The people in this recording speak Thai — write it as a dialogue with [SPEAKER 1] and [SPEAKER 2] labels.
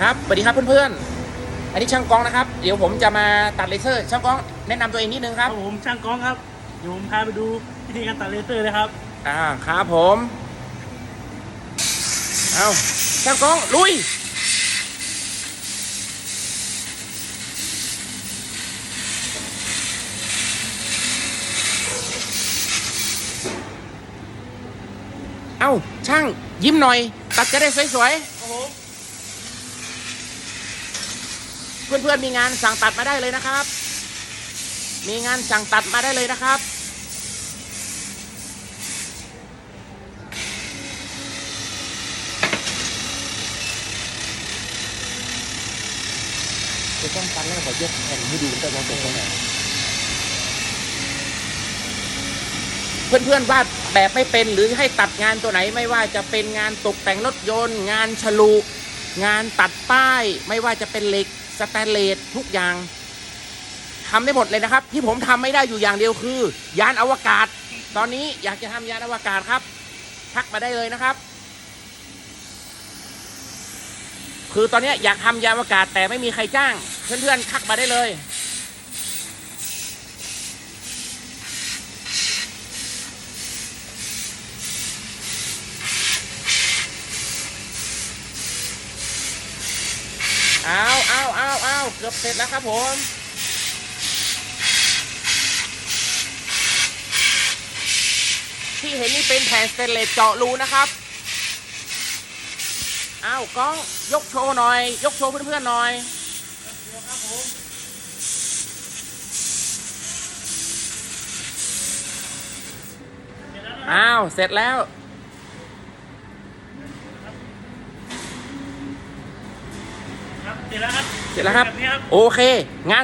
[SPEAKER 1] ครับสวัสดีครับเพื่อนๆ อันนี้ช่างกล้องนะครับ เดี๋ยวผมจะมาตัดเลเซอร์ ช่างกล้องแนะนำตัวเองนิดนึงค
[SPEAKER 2] ค
[SPEAKER 1] รั
[SPEAKER 2] รับบผมช่างกล้องครับเดี๋ยวผมพาไปดูวิธีการตัดเลเซอร์เลยครับ
[SPEAKER 1] อ่าครับผมเอาช่างกล้องลุยเอาช่างยิ้มหน่อย ตัดจะได้สวยๆ
[SPEAKER 2] ครับผม
[SPEAKER 1] เพื่อนๆมีงานสั่งตัดมาได้เลยนะครับ มีงานสั่งตัดมาได้เลยนะครับ จะต้องตัดแล้วขอยกแผ่นให้ดูแต่มองตรงไหนเพื่อนๆวาดแบบไม่เป็นหรือให้ตัดงานตัวไหนไม่ว่าจะเป็นงานตกแต่งรถยนต์ งานฉลุ งานตัดป้ายไม่ว่าจะเป็นเหล็กสแตนเลสทุกอย่างทำได้หมดเลยนะครับ ที่ผมทำไม่ได้อยู่อย่างเดียวคือ ยานอวกาศ ตอนนี้อยากจะทำยานอวกาศครับ ทักมาได้เลยนะครับ คือตอนนี้อยากทำยานอวกาศแต่ไม่มีใครจ้าง เพื่อนๆทักมาได้เลย เอาเอาเอาเอาเกือบเสร็จแล้วครับผมที่เห็นนี่เป็นแผ่นสเตนเลสเจาะรูนะครับเอากล้องยกโชว์หน่อย ยกโชว์เพื่อนๆหน่อย
[SPEAKER 2] เดี๋ยครับผม
[SPEAKER 1] อ้าว เสร็จแล้ว
[SPEAKER 2] ครับ เสร็จแล้วครับ
[SPEAKER 1] เสร็จแล้วครับ
[SPEAKER 2] แบบนี้ครับ
[SPEAKER 1] โอเค งาน